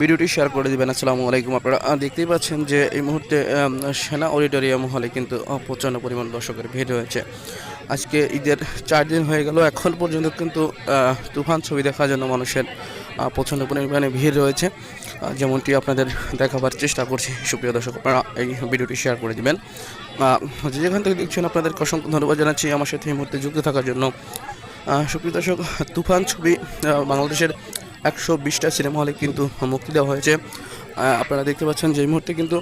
ভিডিওটি শেয়ার করে দিবেন। আসসালামু আলাইকুম। আপনারা দেখতেই পাচ্ছেন যে এই মুহূর্তে সেনা অডিটোরিয়াম হলে কিন্তু প্রচণ্ড পরিমাণ দর্শকের ভিড় হয়েছে আজকে ঈদের চার দিন হয়ে গেল। এখন পর্যন্ত কিন্তু তুফান ছবি দেখার জন্য মানুষের প্রচণ্ড পরিমাণে ভিড় রয়েছে। যেমনটি আপনাদের দেখাবার চেষ্টা করছি। সুপ্রিয় দর্শক, আপনারা এই ভিডিওটি শেয়ার করে দিবেন। যেখান থেকে দেখছেন আপনাদের অসংখ্য ধন্যবাদ জানাচ্ছি আমার সাথে এই মুহূর্তে যুক্ত থাকার জন্য। সুপ্রিয় দর্শক, তুফান ছবি বাংলাদেশের একশো বিশটা সিনেমা হলে কিন্তু মুক্তি দেওয়া হয়েছে। আপনারা দেখতে পাচ্ছেন যে মুহূর্তে কিন্তু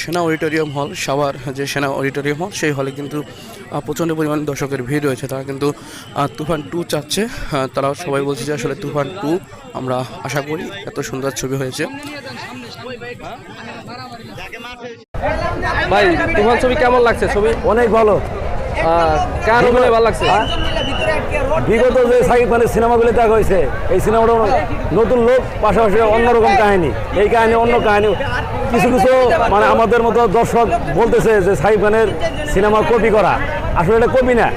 সেনা অডিটোরিয়াম হল সাভার যে সেনা অডিটোরিয়াম হল সেই হলে কিন্তু প্রচণ্ড পরিমাণ দর্শকের ভিড় রয়েছে। তারা কিন্তু তুফান টু চাচ্ছে। তারা সবাই বলছে যে আসলে তুফান টু আমরা আশা করি এত সুন্দর ছবি হয়েছে। ভাই তুফান ছবি কেমন লাগছে ছবি? অনেক ভালো। কার ভালো লাগছে? হ্যাঁ? বিগত যে সাকিব খানের সিনেমাগুলো দেখা হয়েছে, এই সিনেমাটা নতুন লোক, পাশাপাশি অন্যরকম কাহিনী। এই কাহিনী অন্য কাহিনী। কিছু কিছু মানে আমাদের মতো দর্শক বলতেছে যে সাকিব খানের সিনেমা কপি করা। আসলে এটা কপি না।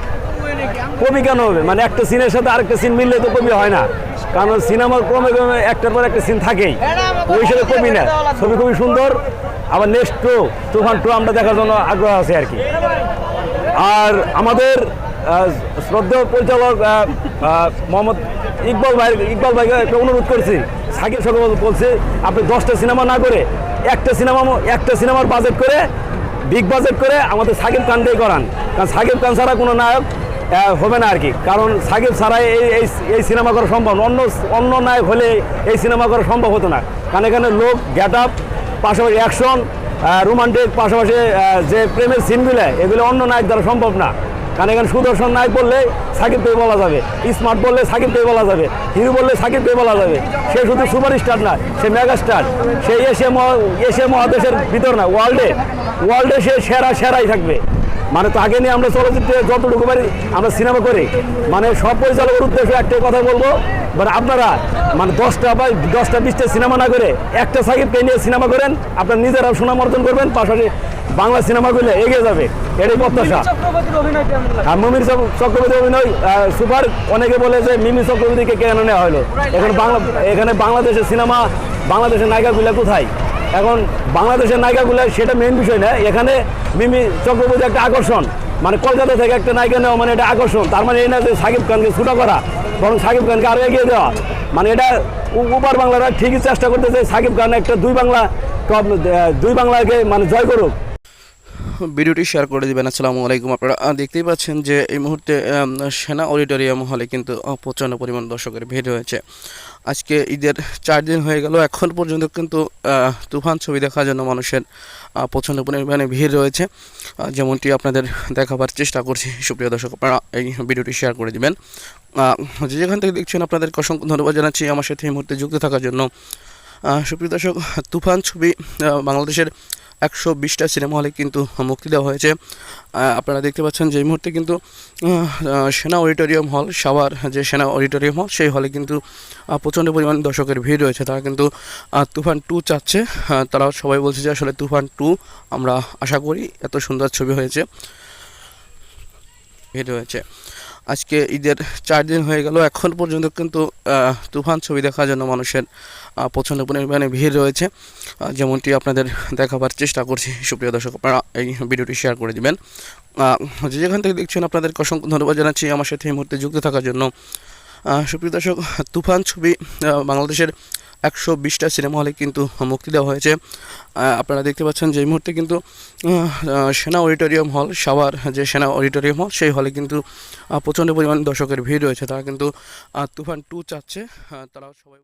কপি কেন হবে? মানে একটা সিনের সাথে আরেকটা সিন মিললে তো কপি হয় না। কারণ সিনেমার ক্রমে ক্রমে একটার পর একটা সিন থাকেই। ওই হিসেবে কপি না। ছবি খুবই সুন্দর। আবার নেক্সট টু, তুফান টু, আমরা দেখার জন্য আগ্রহ আছে আর কি। আর আমাদের শ্রদ্ধেয় পরিচালক মোহাম্মদ ইকবাল ভাই, ইকবাল ভাইকে একটা অনুরোধ করছি। সাকিব সরকার বলছে, আপনি দশটা সিনেমা না করে একটা সিনেমা একটা সিনেমার বাজেট করে বিগ বাজেট করে আমাদের সাকিব খান দিয়ে করান। কারণ সাকিব খান ছাড়া কোনো নায়ক হবে না আর কি কারণ সাকিব ছাড়া এই এই এই সিনেমা করা সম্ভব অন্য অন্য নায়ক হলে এই সিনেমা করা সম্ভব হতো না। কারণ এখানে লোক গেট আপ পাশাপাশি অ্যাকশন রোমান্টিক পাশাপাশি যে প্রেমের সিনগুলো এগুলো অন্য নায়ক দ্বারা সম্ভব না। কারণ এখানে সুদর্শন নাই বললে সাকিব পেয়ে বলা যাবে? স্মার্ট বললে সাকিব পেয়ে বলা যাবে? হিরো বললে সাকিব পেয়ে বলা যাবে? সে শুধু সুপার স্টার না, সে মেগা স্টার সে এশিয়া এশিয়া মহাদেশের ভিতর না, ওয়ার্ল্ডে। ওয়ার্ল্ডে সে সেরা সেরাই থাকবে। মানে তাকে নিয়ে আমরা চলচ্চিত্রে যতটুকু পারি আমরা সিনেমা করি। মানে সব পরিচালকের উদ্দেশ্যে একটাই কথা বলব মানে আপনারা মানে দশটা বা দশটা, বিশটা সিনেমা না করে একটা সাকিবকে নিয়ে সিনেমা করেন, আপনার নিজেরাও সুনাম অর্জন করবেন, পাশাপাশি বাংলা সিনেমাগুলো এগিয়ে যাবে এটাই প্রত্যাশা। আর মিমির চক- চক্রবর্তী অভিনয় সুপার। অনেকে বলে যে মিমি চক্রবর্তীকে কেন নেওয়া হলো? এখানে বাংলা এখানে বাংলাদেশের সিনেমা বাংলাদেশের নায়িকাগুলো কোথায়? এখন বাংলাদেশের নায়িকাগুলো সেটা মেইন বিষয় না এখানে মিমি চক্রবর্তী একটা আকর্ষণ। মানে কলকাতা থেকে একটা নায়িকা নেওয়া মানে এটা আকর্ষণ। তার মানে এই না যে সাকিব খানকে ছুটা করা বরং সাকিব খানকে আরও এগিয়ে দেওয়া। মানে এটা উপার বাংলারা ঠিকই চেষ্টা করতেছে সাকিব খান একটা দুই বাংলা দুই বাংলাকে মানে জয় করুক। ভিডিওটি শেয়ার করে দিবেন। আসসালামু আলাইকুম। আপনারা দেখতেই পাচ্ছেন যে এই মুহূর্তে সেনা অডিটোরিয়াম হলে কিন্তু প্রচণ্ড পরিমাণ দর্শকের ভিড় হয়েছে। আজকে ঈদের চার দিন হয়ে গেল। এখন পর্যন্ত কিন্তু তুফান ছবি দেখার জন্য মানুষের প্রচণ্ড পরিমাণে ভিড় রয়েছে। যেমনটি আপনাদের দেখাবার চেষ্টা করছি। সুপ্রিয় দর্শক, আপনারা এই ভিডিওটি শেয়ার করে দিবেন। যেখান থেকে দেখছেন আপনাদের অসংখ্য ধন্যবাদ জানাচ্ছি আমার সাথে এই মুহূর্তে যুক্ত থাকার জন্য। সুপ্রিয় দর্শক, তুফান ছবি বাংলাদেশের একশো বিশটা সিনেমা হলে কিন্তু মুক্তি দেওয়া হয়েছে। আপনারা দেখতে পাচ্ছেন যে এই মুহূর্তে কিন্তু সেনা অডিটোরিয়াম হল সাভার যে সেনা অডিটোরিয়াম হল, সেই হলে কিন্তু প্রচণ্ড পরিমাণ দর্শকের ভিড় রয়েছে। তারা কিন্তু তুফান টু চাচ্ছে। তারা সবাই বলছে যে আসলে তুফান টু আমরা আশা করি এত সুন্দর ছবি হয়েছে, ভিড় হয়েছে। আজকে ঈদের চার দিন হয়ে গেল। এখন পর্যন্ত কিন্তু তুফান ছবি দেখার জন্য মানুষের প্রচণ্ড পরিমাণে ভিড় রয়েছে। যেমনটি আপনাদের দেখাবার চেষ্টা করছি। সুপ্রিয় দর্শক, আপনারা এই ভিডিওটি শেয়ার করে দিবেন। যেখান থেকে দেখছেন আপনাদের অসংখ্য ধন্যবাদ জানাচ্ছি আমার সাথে এই মুহূর্তে যুক্ত থাকার জন্য। সুপ্রিয় দর্শক, তুফান ছবি বাংলাদেশের একশো বিশটা সিনেমা হলে কিন্তু মুক্তি দেওয়া হয়েছে। আপনারা দেখতে পাচ্ছেন যে মুহূর্তে কিন্তু সেনা অডিটোরিয়াম হল সাভার যে সেনা অডিটোরিয়াম হল, সেই হলে কিন্তু প্রচণ্ড পরিমাণ দর্শকের ভিড় রয়েছে। তারা কিন্তু তুফান টু চাচ্ছে তারাও তারা সবাই